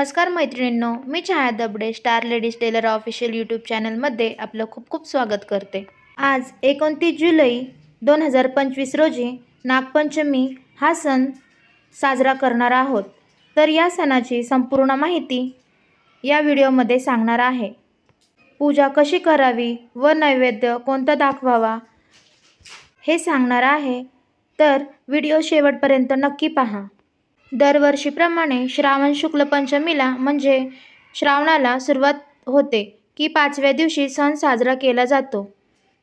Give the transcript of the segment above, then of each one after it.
नमस्कार मैत्रिणींनो मी Chhaya Dabde star ladies tailor official YouTube चॅनलमध्ये आपलं खूप खूप स्वागत करते. आज एकोणतीस जुलै दोन हजार पंचवीस रोजी नागपंचमी हा सण साजरा करणार आहोत. तर या सणाची संपूर्ण माहिती या व्हिडिओमध्ये सांगणार आहे. पूजा कशी करावी व नैवेद्य कोणता दाखवावा हे सांगणार आहे. तर व्हिडिओ शेवटपर्यंत नक्की पहा. दरवर्षीप्रमाणे श्रावण शुक्ल पंचमीला म्हणजे श्रावणाला सुरुवात होते की पाचव्या दिवशी सण साजरा केला जातो.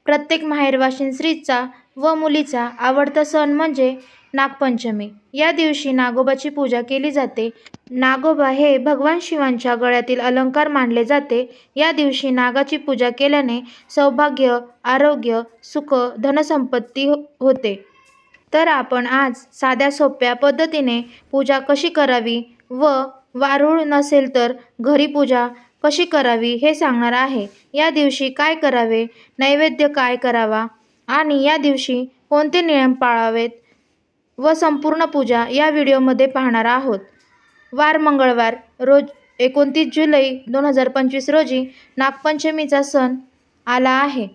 प्रत्येक माहेरवाशीन स्त्रीचा व मुलीचा आवडता सण म्हणजे नागपंचमी. या दिवशी नागोबाची पूजा केली जाते. नागोबा हे भगवान शिवांच्या गळ्यातील अलंकार मानले जाते. या दिवशी नागाची पूजा केल्याने सौभाग्य आरोग्य सुख धनसंपत्ती हो-, होते. तर आपण आज साध्या सोप्या पद्धतीने पूजा कशी करावी व वारूळ नसेल तर घरी पूजा कशी करावी हे सांगणार आहे. या दिवशी काय करावे नैवेद्य काय करावा आणि या दिवशी कोणते नियम पाळावेत व संपूर्ण पूजा या व्हिडिओमध्ये पाहणार आहोत. वार मंगळवार रोज एकोणतीस जुलै दोन हजार पंचवीस रोजी नागपंचमीचा सण आला आहे.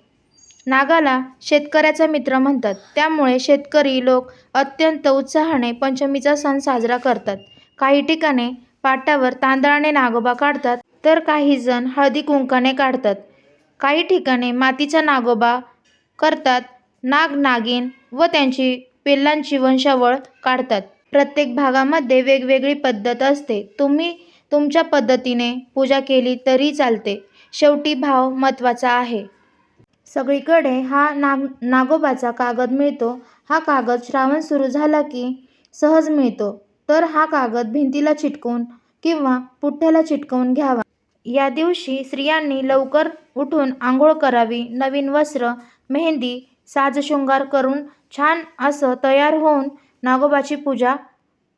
नागाला शेतकऱ्याचा मित्र म्हणतात. त्यामुळे शेतकरी लोक अत्यंत उत्साहाने पंचमीचा सण साजरा करतात. काही ठिकाणी पाटावर तांदळाने नागोबा काढतात तर काही जण हळदी कुंकाने काढतात. काही ठिकाणी मातीचा नागोबा करतात नाग नागिन व त्यांची पिल्लांची वंशावळ काढतात. प्रत्येक भागामध्ये वेगवेगळी पद्धत असते. तुम्ही तुमच्या पद्धतीने पूजा केली तरी चालते. शेवटी भाव महत्त्वाचा आहे. सगळीकडे हा नाग नागोबाचा कागद मिळतो. हा कागद श्रावण सुरू झाला की सहज मिळतो. तर हा कागद भिंतीला चिटकवून किंवा पुठ्ठ्याला चिटकवून घ्यावा. या दिवशी स्त्रियांनी लवकर उठून आंघोळ करावी. नवीन वस्त्र मेहंदी साजशृंगार करून छान असं तयार होऊन नागोबाची पूजा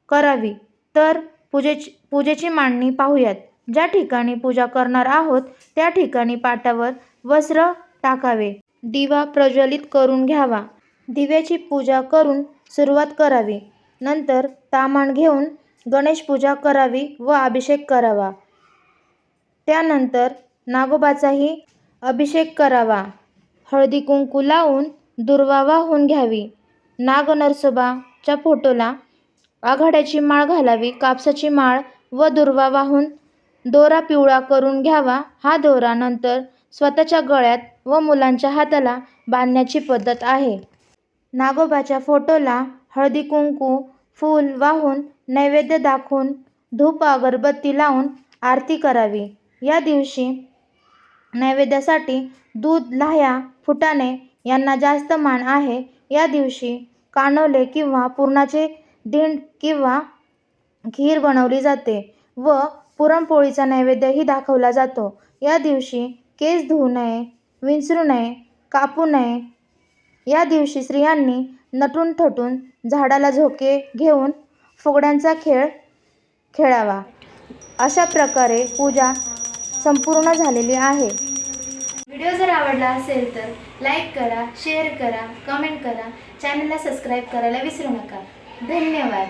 करावी. तर पूजेची पूजेची मांडणी पाहूयात. ज्या ठिकाणी पूजा करणार आहोत त्या ठिकाणी पाटावर वस्त्र टाकावे. दिवा प्रज्वलित करून घ्यावा. दिव्याची पूजा करून सुरुवात करावी. नंतर तामाण घेऊन गणेश पूजा करावी व अभिषेक करावा. त्यानंतर नागोबाचाही अभिषेक करावा. हळदी कुंकू लावून दुर्वा वाहून घ्यावी. नाग नरसोबाच्या फोटोला आघाड्याची माळ घालावी कापसाची माळ व दुर्वा वाहून दोरा पिवळा करून घ्यावा. हा दोरा नंतर स्वतःच्या गळ्यात व मुलांच्या हाताला बांधण्याची पद्धत आहे. नागोबाच्या फोटोला हळदी कुंकू फूल वाहून नैवेद्य दाखवून धूप अगरबत्ती लावून आरती करावी. या दिवशी नैवेद्यासाठी दूध लाह्या फुटाणे यांना जास्त मान आहे. या दिवशी कानोले किंवा पुरणाचे दिंड किंवा खीर बनवली जाते व पुरणपोळीचा नैवेद्यही दाखवला जातो. या दिवशी केस धुवू नये विंचरू नये कापू नये. या दिवशी स्त्रियांनी नटून थटून झाडाला झोके घेऊन फुगड्यांचा खेळ खेळावा. अशा प्रकारे पूजा संपूर्ण झालेली आहे. व्हिडिओ जर आवडला असेल तर लाईक करा शेअर करा कमेंट करा. चॅनलला सबस्क्राईब करायला विसरू नका. धन्यवाद.